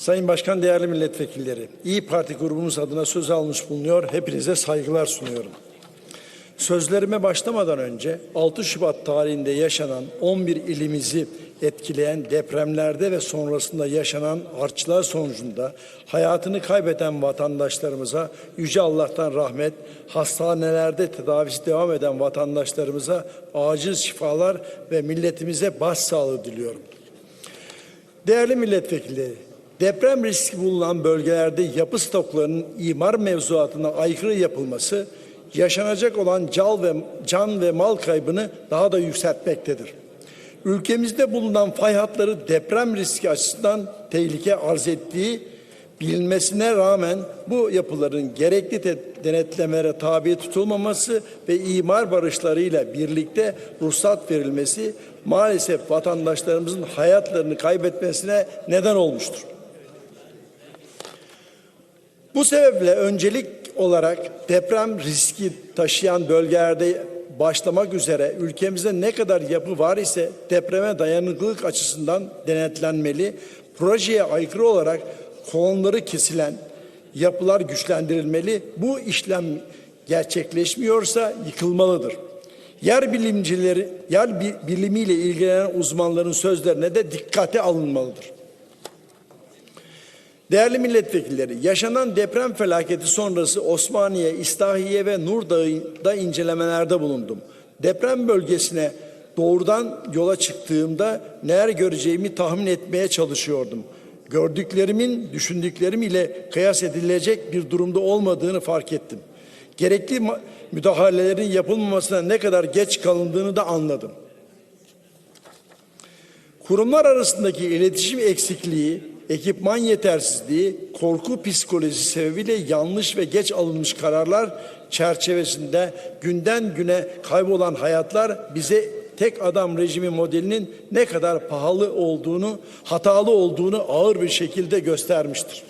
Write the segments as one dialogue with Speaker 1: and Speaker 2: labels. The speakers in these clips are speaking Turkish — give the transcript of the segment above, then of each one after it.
Speaker 1: Sayın Başkan, değerli milletvekilleri, İyi Parti grubumuz adına söz almış bulunuyor. Hepinize saygılar sunuyorum. Sözlerime başlamadan önce 6 Şubat tarihinde yaşanan 11 ilimizi etkileyen depremlerde ve sonrasında yaşanan artçılar sonucunda hayatını kaybeden vatandaşlarımıza Yüce Allah'tan rahmet, hastanelerde tedavisi devam eden vatandaşlarımıza acil şifalar ve milletimize başsağlığı diliyorum. Değerli milletvekilleri, deprem riski bulunan bölgelerde yapı stoklarının imar mevzuatına aykırı yapılması yaşanacak olan cal ve can ve mal kaybını daha da yükseltmektedir. Ülkemizde bulunan fay hatları deprem riski açısından tehlike arz ettiği bilinmesine rağmen bu yapıların gerekli denetlemelere tabi tutulmaması ve imar barışlarıyla birlikte ruhsat verilmesi maalesef vatandaşlarımızın hayatlarını kaybetmesine neden olmuştur. Bu sebeple öncelik olarak deprem riski taşıyan bölgelerde başlamak üzere ülkemizde ne kadar yapı var ise depreme dayanıklılık açısından denetlenmeli. Projeye aykırı olarak kolonları kesilen yapılar güçlendirilmeli. Bu işlem gerçekleşmiyorsa yıkılmalıdır. Yer bilimcileri, yer bi- bilimiyle ilgilenen uzmanların sözlerine de dikkate alınmalıdır. Değerli milletvekilleri, yaşanan deprem felaketi sonrası Osmaniye, İstahiye ve Nurdağ'da incelemelerde bulundum. Deprem bölgesine doğrudan yola çıktığımda neler göreceğimi tahmin etmeye çalışıyordum. Gördüklerimin düşündüklerim ile kıyas edilecek bir durumda olmadığını fark ettim. Gerekli müdahalelerin yapılmamasına ne kadar geç kalındığını da anladım. Kurumlar arasındaki iletişim eksikliği, ekipman yetersizliği, korku psikolojisi sebebiyle yanlış ve geç alınmış kararlar çerçevesinde günden güne kaybolan hayatlar bize tek adam rejimi modelinin ne kadar pahalı olduğunu, hatalı olduğunu ağır bir şekilde göstermiştir.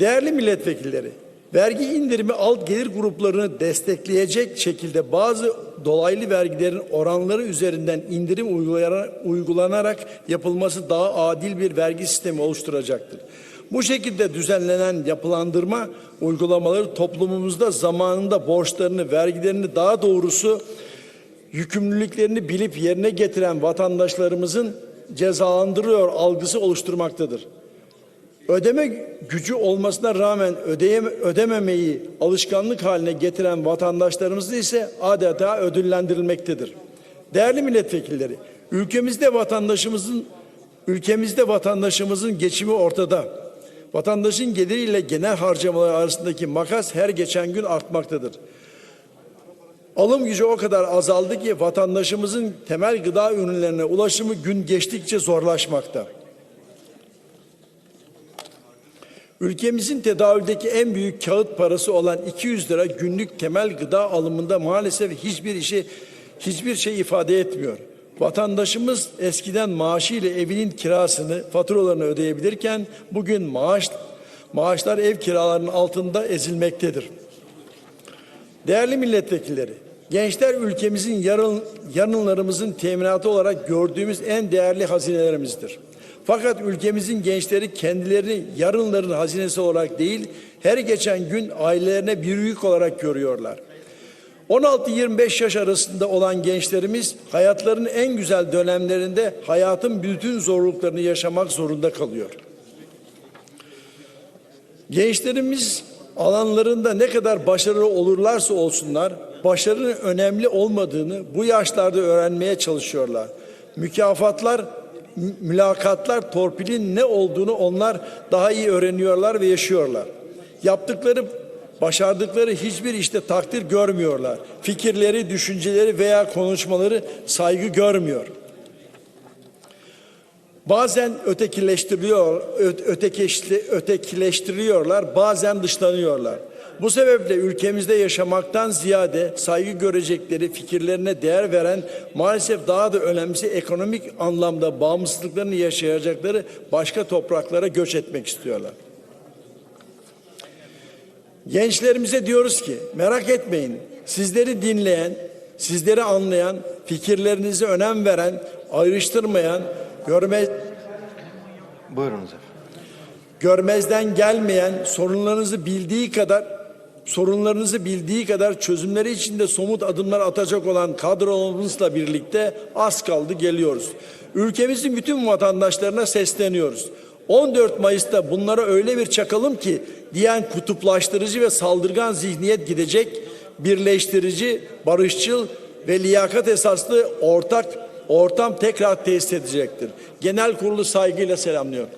Speaker 1: Değerli milletvekilleri, vergi indirimi alt gelir gruplarını destekleyecek şekilde bazı dolaylı vergilerin oranları üzerinden indirim uygulanarak yapılması daha adil bir vergi sistemi oluşturacaktır. Bu şekilde düzenlenen yapılandırma uygulamaları toplumumuzda zamanında borçlarını, vergilerini daha doğrusu yükümlülüklerini bilip yerine getiren vatandaşlarımızın cezalandırıyor algısı oluşturmaktadır. Ödeme gücü olmasına rağmen ödeyeme, ödememeyi alışkanlık haline getiren vatandaşlarımız ise adeta ödüllendirilmektedir. Değerli milletvekilleri, ülkemizde vatandaşımızın ülkemizde vatandaşımızın geçimi ortada. Vatandaşın geliriyle genel harcamalar arasındaki makas her geçen gün artmaktadır. Alım gücü o kadar azaldı ki vatandaşımızın temel gıda ürünlerine ulaşımı gün geçtikçe zorlaşmakta. Ülkemizin tedavüldeki en büyük kağıt parası olan 200 lira günlük temel gıda alımında maalesef hiçbir işi hiçbir şey ifade etmiyor. Vatandaşımız eskiden maaşıyla evinin kirasını, faturalarını ödeyebilirken bugün maaş maaşlar ev kiralarının altında ezilmektedir. Değerli milletvekilleri, gençler ülkemizin yarın, yarınlarımızın teminatı olarak gördüğümüz en değerli hazinelerimizdir. Fakat ülkemizin gençleri kendilerini yarınların hazinesi olarak değil, her geçen gün ailelerine bir yük olarak görüyorlar. 16-25 yaş arasında olan gençlerimiz hayatlarının en güzel dönemlerinde hayatın bütün zorluklarını yaşamak zorunda kalıyor. Gençlerimiz alanlarında ne kadar başarılı olurlarsa olsunlar, başarının önemli olmadığını bu yaşlarda öğrenmeye çalışıyorlar. Mükafatlar, mü- mülakatlar, torpilin ne olduğunu onlar daha iyi öğreniyorlar ve yaşıyorlar. Yaptıkları, başardıkları hiçbir işte takdir görmüyorlar. Fikirleri, düşünceleri veya konuşmaları saygı görmüyor. Bazen ötekileştiriliyor, ö- ötekeşli, ötekileştiriliyorlar, bazen dışlanıyorlar. Bu sebeple ülkemizde yaşamaktan ziyade saygı görecekleri, fikirlerine değer veren, maalesef daha da önemlisi ekonomik anlamda bağımsızlıklarını yaşayacakları başka topraklara göç etmek istiyorlar. Gençlerimize diyoruz ki merak etmeyin. Sizleri dinleyen, sizleri anlayan, fikirlerinize önem veren, ayrıştırmayan, görme
Speaker 2: Buyurunuz efendim.
Speaker 1: görmezden gelmeyen, sorunlarınızı bildiği kadar sorunlarınızı bildiği kadar çözümleri için de somut adımlar atacak olan kadromuzla birlikte az kaldı geliyoruz. Ülkemizin bütün vatandaşlarına sesleniyoruz. 14 Mayıs'ta bunlara öyle bir çakalım ki diyen kutuplaştırıcı ve saldırgan zihniyet gidecek, birleştirici, barışçıl ve liyakat esaslı ortak ortam tekrar tesis edecektir. Genel kurulu saygıyla selamlıyorum.